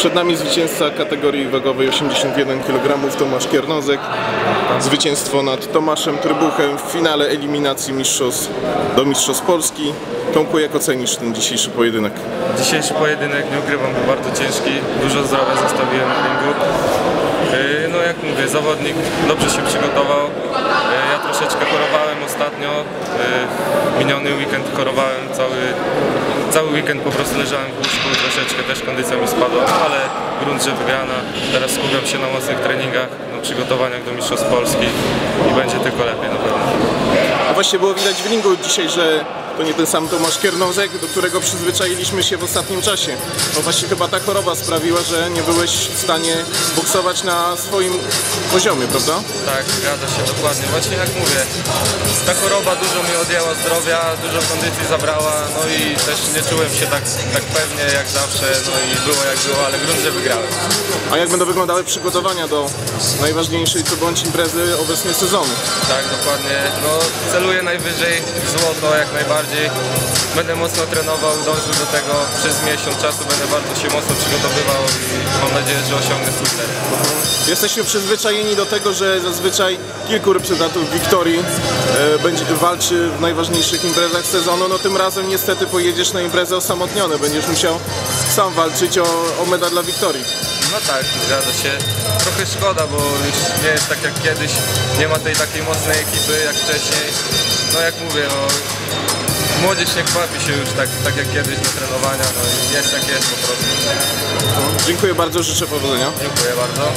Przed nami zwycięzca kategorii wagowej 81 kg Tomasz Kiernozek. Zwycięstwo nad Tomaszem Trybuchem w finale eliminacji mistrzostw do Mistrzostw Polski. Tomku, jak ocenisz ten dzisiejszy pojedynek? Dzisiejszy pojedynek, nie ukrywam, był bardzo ciężki. Dużo zdrowia zostawiłem na ringu. Yy, No jak mówię, zawodnik dobrze się przygotował. Yy, Ja troszeczkę chorowałem ostatnio. Yy, Miniony weekend chorowałem cały, cały weekend po prostu leżałem w łóżku. Troszeczkę też kondycja mi spadła, no ale grunt, że wygrana. Teraz skupiam się na mocnych treningach, na przygotowaniach do Mistrzostw Polski i będzie tylko lepiej na pewno. A właśnie było widać w ringu dzisiaj, że to nie ten sam Tomasz Kiernozek, do którego przyzwyczailiśmy się w ostatnim czasie. Bo właśnie chyba ta choroba sprawiła, że nie byłeś w stanie boksować na swoim poziomie, prawda? Tak, zgadza się dokładnie. Właśnie jak mówię, ta choroba dużo mi odjęła zdrowia, dużo kondycji zabrała, no i też nie czułem się tak, tak pewnie jak zawsze, no i było jak było, ale grunt, że wygrałem. A jak będą wyglądały przygotowania do najważniejszej co bądź imprezy obecnie sezonu? Tak, dokładnie. No celuję najwyżej w złoto jak najbardziej. Będę mocno trenował, dążył do tego przez miesiąc czasu, będę bardzo się mocno przygotowywał i mam nadzieję, że osiągnę sukces. Jesteśmy przyzwyczajeni do tego, że zazwyczaj kilku reprezentantów Wiktorii e, będzie walczy w najważniejszych imprezach sezonu. No tym razem niestety pojedziesz na imprezę osamotniony. Będziesz musiał sam walczyć o, o medal dla Wiktorii. No tak, zgadza się. Trochę szkoda, bo już nie jest tak jak kiedyś. Nie ma tej takiej mocnej ekipy jak wcześniej. No jak mówię, no młodzież nie kwapi się już tak, tak jak kiedyś do trenowania. No i jest jak jest po prostu. Dziękuję bardzo, życzę powodzenia. Dziękuję bardzo.